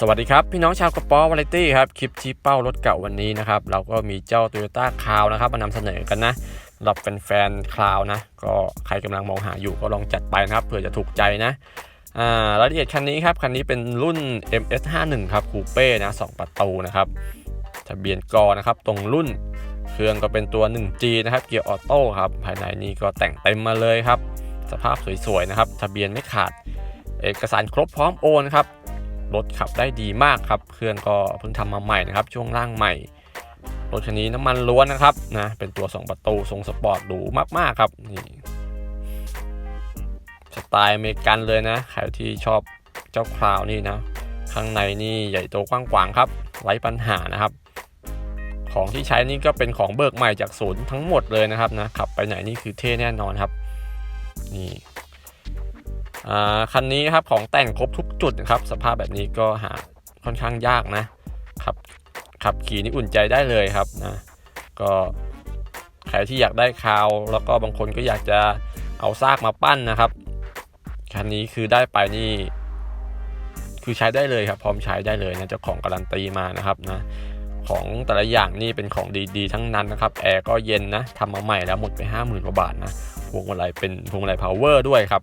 สวัสดีครับ พี่น้องชาวกระป๋อวาไรตี้ครับ คลิปชี้เป้ารถเก่าวันนี้นะครับ เราก็มีเจ้า Toyota c r o w นะครับมานำเสนอกันนะสำหรับเป็นแฟนคลาวนะ ก็ใครกำลังมองหาอยู่ก็ลองจัดไปนะครับเผื่อจะถูกใจนะรายละเอียดคันนี้ครับ คันนี้เป็นรุ่น MS51 ครับคูเป้นะ2ประตูนะครับ ทะเบียนกอนะครับ ตรงรุ่นเครื่องก็เป็นตัว 1G นะครับ เกียร์ออโต้ครับ ภายในนี้ก็แต่งเต็มมาเลยครับ สภาพสวยๆนะครับ ทะเบียนไม่ขาด เอกสารครบพร้อมโอนครับ รถขับได้ดีมากครับ เครื่องก็เพิ่งทำมาใหม่นะครับ ช่วงล่างใหม่ รถคันนี้น้ำมันล้วนนะครับนะ เป็นตัว 2 ประตูทรงสปอร์ตหรูมากๆครับนี่สไตล์อเมริกันเลยนะ ใครที่ชอบเจ้าคราวนี่นะ ข้างในนี่ใหญ่โตกว้างขวางครับ ไร้ปัญหานะครับ ของที่ใช้นี่ก็เป็นของเบิกใหม่จากศูนย์ทั้งหมดเลยนะครับนะ ขับไปไหนนี่คือเท่แน่นอนครับ นี่ คันนี้ครับของแต่งครบทุกจุดนะครับ สภาพแบบนี้ก็หาค่อนข้างยากนะขับขับขี่นี่อุ่นใจได้เลยครับนะก็ใครที่อยากได้คาว แล้วก็บางคนก็อยากจะเอาซากมาปั้นนะครับคันนี้คือได้ไปนี่คือใช้ได้เลยครับ พร้อมใช้ได้เลยนะเจ้าของการันตีมานะครับนะของแต่ละอย่างนี่เป็นของดีๆ ทั้งนั้นนะครับแอร์ก็เย็นนะทำมาใหม่แล้วหมดไป 50,000กว่าบาทนะพวงมาลัยเป็นพวงมาลัยพาวเวอร์ด้วยครับ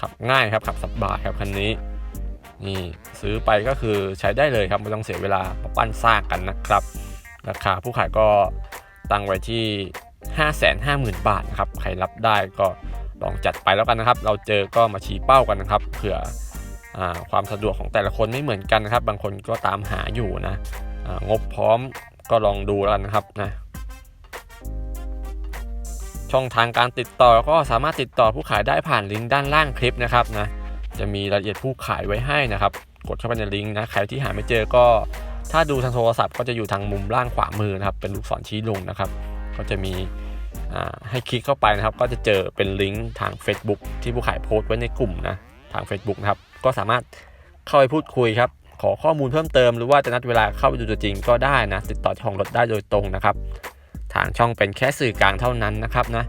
ขับง่ายครับขับสบายครับคันนี้นี่ซื้อไปก็คือใช้ได้เลยครับไม่ต้องเสียเวลามาปั้นซากกันนะครับ ราคาผู้ขายก็ตั้งไว้ที่ 550,000 บาทนะครับใครรับได้ก็ลองจัดไปแล้วกันนะครับ เราเจอก็มาชี้เป้ากันนะครับเผื่ออความสะดวกของแต่ละคนไม่เหมือนกันนะครับ บางคนก็ตามหาอยู่นะงบพร้อมก็ลองดูแล้วกันนะครับนะ ช่องทางการติดต่อก็สามารถติดต่อผู้ขายได้ผ่านลิงก์ด้านล่างคลิปนะครับนะจะมีรายละเอียดผู้ขายไว้ให้นะครับ กดเข้าไปในลิงก์นะใครที่หาไม่เจอก็ ถ้าดูทางโทรศัพท์ก็จะอยู่ทางมุมล่างขวามือนะครับ เป็นลูกศรชี้ลงนะครับ ก็จะมีอ่าให้คลิกเข้าไปนะครับ ก็จะเจอเป็นลิงก์ทาง Facebook ที่ผู้ขายโพสต์ไว้ในกลุ่มนะทาง Facebook นะครับ ก็สามารถเข้าไปพูดคุยครับ ขอข้อมูลเพิ่มเติมหรือว่าจะนัดเวลาเข้าไปดูตัวจริงก็ได้นะ ติดต่อเจ้าของรถได้โดยตรงนะครับ ทางช่องเป็นแค่สื่อกลางเท่านั้นนะครับนะ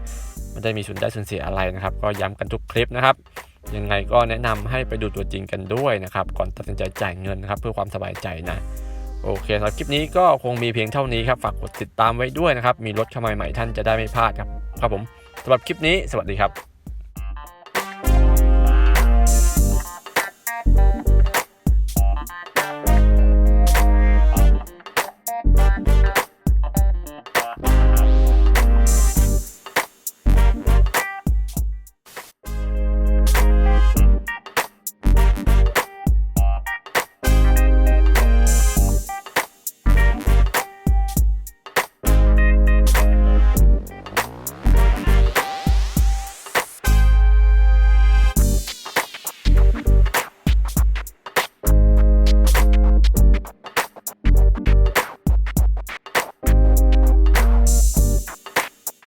ไม่ได้มีส่วนได้ส่วนเสียอะไรนะครับ ก็ย้ำกันทุกคลิปนะครับยังไงก็แนะนำให้ไปดูตัวจริงกันด้วยนะครับก่อนตัดสินใจจ่ายเงินนะครับเพื่อความสบายใจนะโอเคสำหรับคลิปนี้ก็คงมีเพียงเท่านี้ครับฝากกดติดตามไว้ด้วยนะครับมีรถเข้ามาใหม่ท่านจะได้ไม่พลาดครับครับผมสำหรับคลิปนี้สวัสดีครับ